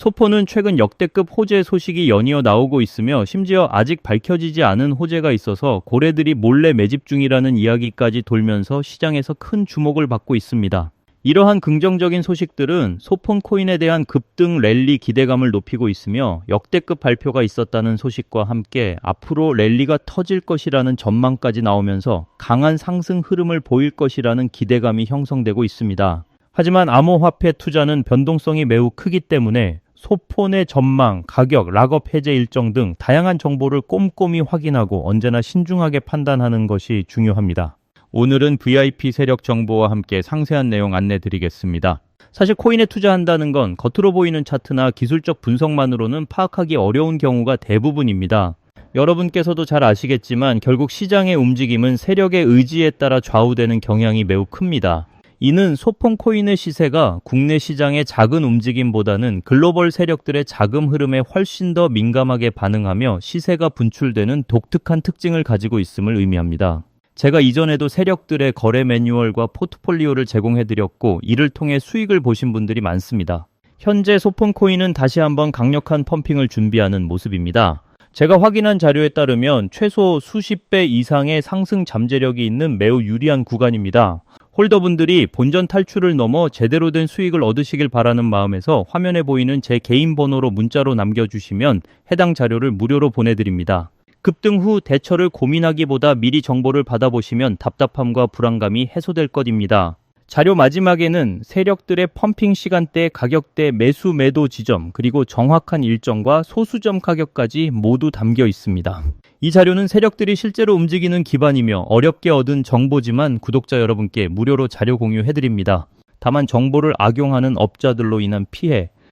소포는 최근 역대급 호재 소식이 연이어 나오고 있으며 심지어 아직 밝혀지지 않은 호재가 있어서 고래들이 몰래 매집 중이라는 이야기까지 돌면서 시장에서 큰 주목을 받고 있습니다. 이러한 긍정적인 소식들은 소폰 코인에 대한 급등 랠리 기대감을 높이고 있으며 역대급 발표가 있었다는 소식과 함께 앞으로 랠리가 터질 것이라는 전망까지 나오면서 강한 상승 흐름을 보일 것이라는 기대감이 형성되고 있습니다. 하지만 암호화폐 투자는 변동성이 매우 크기 때문에 소폰의 전망, 가격, 락업 해제 일정 등 다양한 정보를 꼼꼼히 확인하고 언제나 신중하게 판단하는 것이 중요합니다. 오늘은 VIP 세력 정보와 함께 상세한 내용 안내 드리겠습니다. 사실 코인에 투자한다는 건 겉으로 보이는 차트나 기술적 분석만으로는 파악하기 어려운 경우가 대부분입니다. 여러분께서도 잘 아시겠지만 결국 시장의 움직임은 세력의 의지에 따라 좌우되는 경향이 매우 큽니다. 이는 소폰 코인의 시세가 국내 시장의 작은 움직임보다는 글로벌 세력들의 자금 흐름에 훨씬 더 민감하게 반응하며 시세가 분출되는 독특한 특징을 가지고 있음을 의미합니다. 제가 이전에도 세력들의 거래 매뉴얼과 포트폴리오를 제공해드렸고 이를 통해 수익을 보신 분들이 많습니다. 현재 소폰 코인은 다시 한번 강력한 펌핑을 준비하는 모습입니다. 제가 확인한 자료에 따르면 최소 수십 배 이상의 상승 잠재력이 있는 매우 유리한 구간입니다. 홀더분들이 본전 탈출을 넘어 제대로 된 수익을 얻으시길 바라는 마음에서 화면에 보이는 제 개인 번호로 문자로 남겨주시면 해당 자료를 무료로 보내드립니다. 급등 후 대처를 고민하기보다 미리 정보를 받아보시면 답답함과 불안감이 해소될 것입니다. 자료 마지막에는 세력들의 펌핑 시간대 가격대 매수 매도 지점 그리고 정확한 일정과 소수점 가격까지 모두 담겨 있습니다. 이 자료는 세력들이 실제로 움직이는 기반이며 어렵게 얻은 정보지만 구독자 여러분께 무료로 자료 공유해 드립니다. 다만 정보를 악용하는 업자들로 인한 피해,